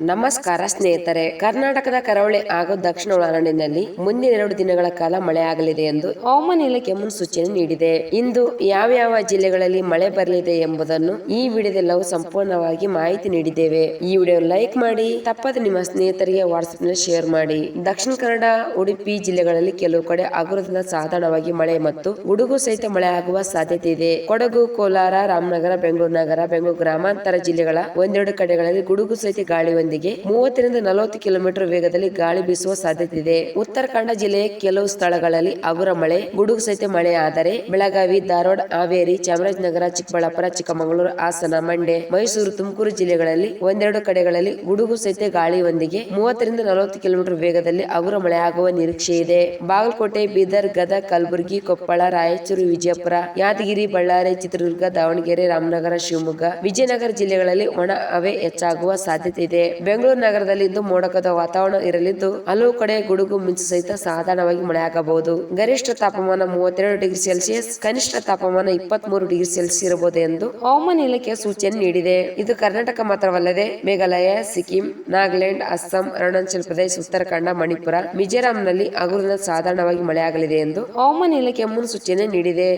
ನಮಸ್ಕಾರ ಸ್ನೇಹಿತರೆ, ಕರ್ನಾಟಕದ ಕರಾವಳಿ ಹಾಗೂ ದಕ್ಷಿಣ ಒಳನಾಡಿನಲ್ಲಿ ಮುಂದಿನ ಎರಡು ದಿನಗಳ ಕಾಲ ಮಳೆಯಾಗಲಿದೆ ಎಂದು ಹವಾಮಾನ ಇಲಾಖೆ ಮುನ್ಸೂಚನೆ ನೀಡಿದೆ. ಇಂದು ಯಾವ ಯಾವ ಜಿಲ್ಲೆಗಳಲ್ಲಿ ಮಳೆ ಬರಲಿದೆ ಎಂಬುದನ್ನು ಈ ವಿಡಿಯೋದಲ್ಲಿ ಸಂಪೂರ್ಣವಾಗಿ ಮಾಹಿತಿ ನೀಡಿದ್ದೇವೆ. ಈ ವಿಡಿಯೋ ಲೈಕ್ ಮಾಡಿ, ತಪ್ಪದೆ ನಿಮ್ಮ ಸ್ನೇಹಿತರಿಗೆ ವಾಟ್ಸ್ಆಪ್ನಲ್ಲಿ ಶೇರ್ ಮಾಡಿ. ದಕ್ಷಿಣ ಕನ್ನಡ, ಉಡುಪಿ ಜಿಲ್ಲೆಗಳಲ್ಲಿ ಕೆಲವು ಕಡೆ ಹಗುರದಿಂದ ಸಾಧಾರಣವಾಗಿ ಮಳೆ ಮತ್ತು ಉಡುಗು ಸಹಿತ ಮಳೆ ಆಗುವ ಸಾಧ್ಯತೆ ಇದೆ. ಕೊಡಗು, ಕೋಲಾರ, ರಾಮನಗರ, ಬೆಂಗಳೂರು ನಗರ, ಬೆಂಗಳೂರು ಗ್ರಾಮಾಂತರ ಜಿಲ್ಲೆಗಳ ಒಂದೆರಡು ಕಡೆಗಳಲ್ಲಿ ಗುಡುಗು ಸಹಿತ ಗಾಳಿಯೊಂದಿಗೆ ಮೂವತ್ತರಿಂದ ನಲವತ್ತು ಕಿಲೋಮೀಟರ್ ವೇಗದಲ್ಲಿ ಗಾಳಿ ಬೀಸುವ ಸಾಧ್ಯತೆ ಇದೆ ಉತ್ತರ ಕನ್ನಡ ಜಿಲ್ಲೆಯ ಕೆಲವು ಸ್ಥಳಗಳಲ್ಲಿ ಅಗುರ ಮಳೆ, ಗುಡುಗು ಸಹಿತ ಮಳೆ ಆದರೆ ಬೆಳಗಾವಿ, ಧಾರವಾಡ, ಹಾವೇರಿ, ಚಾಮರಾಜನಗರ, ಚಿಕ್ಕಬಳ್ಳಾಪುರ, ಚಿಕ್ಕಮಗಳೂರು, ಹಾಸನ, ಮಂಡ್ಯ, ಮೈಸೂರು, ತುಮಕೂರು ಜಿಲ್ಲೆಗಳಲ್ಲಿ ಒಂದೆರಡು ಕಡೆಗಳಲ್ಲಿ ಗುಡುಗು ಸಹಿತ ಗಾಳಿಯೊಂದಿಗೆ ಮೂವತ್ತರಿಂದ ನಲವತ್ತು ಕಿಲೋಮೀಟರ್ ವೇಗದಲ್ಲಿ ಅಗುರ ಮಳೆ ಆಗುವ ನಿರೀಕ್ಷೆ ಇದೆ ಬಾಗಲಕೋಟೆ, ಬೀದರ್, ಗದಗ, ಕಲಬುರಗಿ, ಕೊಪ್ಪಳ, ರಾಯಚೂರು, ವಿಜಯಪುರ, ಯಾದಗಿರಿ, ಬಳ್ಳಾರಿ, ಚಿತ್ರದುರ್ಗ, ದಾವಣಗೆರೆ, ರಾಮನಗರ, ಶಿವಮೊಗ್ಗ, ವಿಜಯನಗರ ಜಿಲ್ಲೆಗಳಲ್ಲಿ ಒಣ ಹವೆ ಹೆಚ್ಚಾಗುವ ಸಾಧ್ಯತೆ ಇದೆ ಬೆಂಗಳೂರು ನಗರದಲ್ಲಿ ಇಂದು ಮೋಡಕದ ವಾತಾವರಣ ಇರಲಿದ್ದು, ಹಲವು ಕಡೆ ಗುಡುಗು ಮಿಂಚು ಸಹಿತ ಸಾಧಾರಣವಾಗಿ ಮಳೆಯಾಗಬಹುದು. ಗರಿಷ್ಠ ತಾಪಮಾನ ಮೂವತ್ತೆರಡು ಡಿಗ್ರಿ ಸೆಲ್ಸಿಯಸ್, ಕನಿಷ್ಠ ತಾಪಮಾನ ಇಪ್ಪತ್ತ್ ಮೂರು ಡಿಗ್ರಿ ಸೆಲ್ಸಿಯಸ್ ಇರಬಹುದು ಎಂದು ಹವಾಮಾನ ಇಲಾಖೆ ಸೂಚನೆ ನೀಡಿದೆ. ಇದು ಕರ್ನಾಟಕ ಮಾತ್ರವಲ್ಲದೆ ಮೇಘಾಲಯ, ಸಿಕ್ಕಿಂ, ನಾಗಾಲ್ಯಾಂಡ್, ಅಸ್ಸಾಂ, ಅರುಣಾಚಲ ಪ್ರದೇಶ, ಉತ್ತರಾಖಂಡ, ಮಣಿಪುರ, ಮಿಜೋರಾಂನಲ್ಲಿ ಹಗುರದಿಂದ ಸಾಧಾರಣವಾಗಿ ಮಳೆಯಾಗಲಿದೆ ಎಂದು ಹವಾಮಾನ ಇಲಾಖೆ ಮುನ್ಸೂಚನೆ ನೀಡಿದೆ.